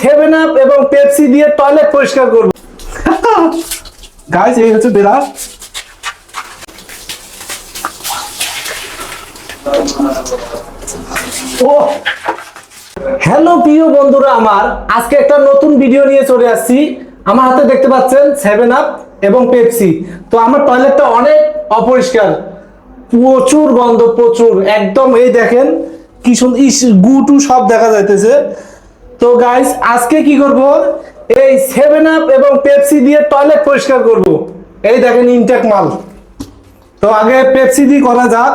Seven up এবং Pepsi দিয়ে toilet পরিষ্কার করব। গাইস এই হচ্ছে বিড়াল ও হ্যালো প্রিয় বন্ধুরা আমার। আজকে একটা নতুন ভিডিও নিয়ে চলে আসছি। আমার হাতে দেখতে পাচ্ছেন সেভেন আপ এবং পেপসি তো আমার টয়লেটটা অনেক অপরিষ্কার। প্রচুর গন্ধ প্রচুর। একদম এই দেখেন কি সুন্দর ইস গু টু সব দেখা যাইতেছে। তো গাইস আজকে কি করব? এই সেভেন আপ এবং পেপসি দিয়ে টয়লেট পরিষ্কার করব। এই দেখেন ইনটেক মাল। তো আগে পেপসি দিয়ে করা যাক।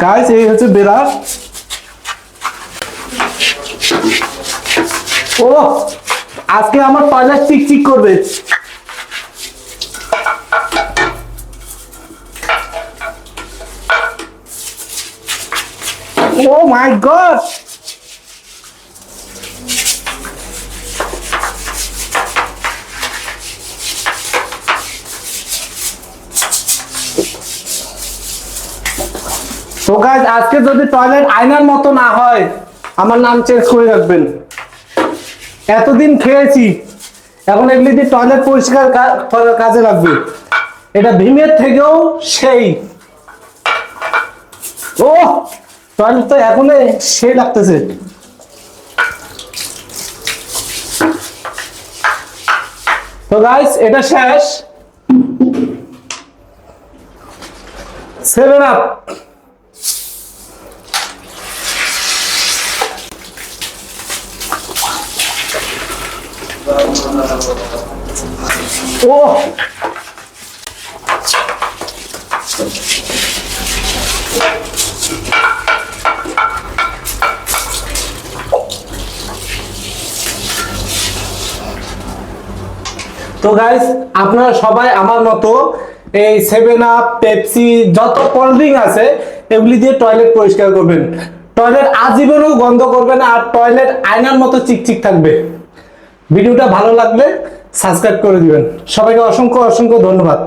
গাইস এই হচ্ছে বেড়া। ও আজকে আমার টয়লেট চিকচিক করবে। ও মাই গড তো গাইজ আজকে যদি টয়লেট আয়নার মতো না হয়, আমার নাম চেঞ্জ করে রাখবেন। এতদিন খেয়েছি, এখন এগুলি দিয়ে টয়লেট পরিষ্কার করার কাজে লাগবে। এটা ভীমের থেকেও সেই। ও টয়লেট তো এখনও সেই লাগতেছে তো গাইস এটা শেষ। সেভেন আপ ও তো গাইস আপনারা সবাই আমার মতো এই সেভেন আপ পেপসি যত কোল্ড ড্রিঙ্ক আছে, এগুলি দিয়ে টয়লেট পরিষ্কার করবেন। টয়লেট আজীবনও গন্ধ করবে না আর টয়লেট আয়নার মতো চিকচিক থাকবে। ভিডিওটা ভালো লাগলে সাবস্ক্রাইব করে দিবেন। সবাইকে অসংখ্য অসংখ্য ধন্যবাদ।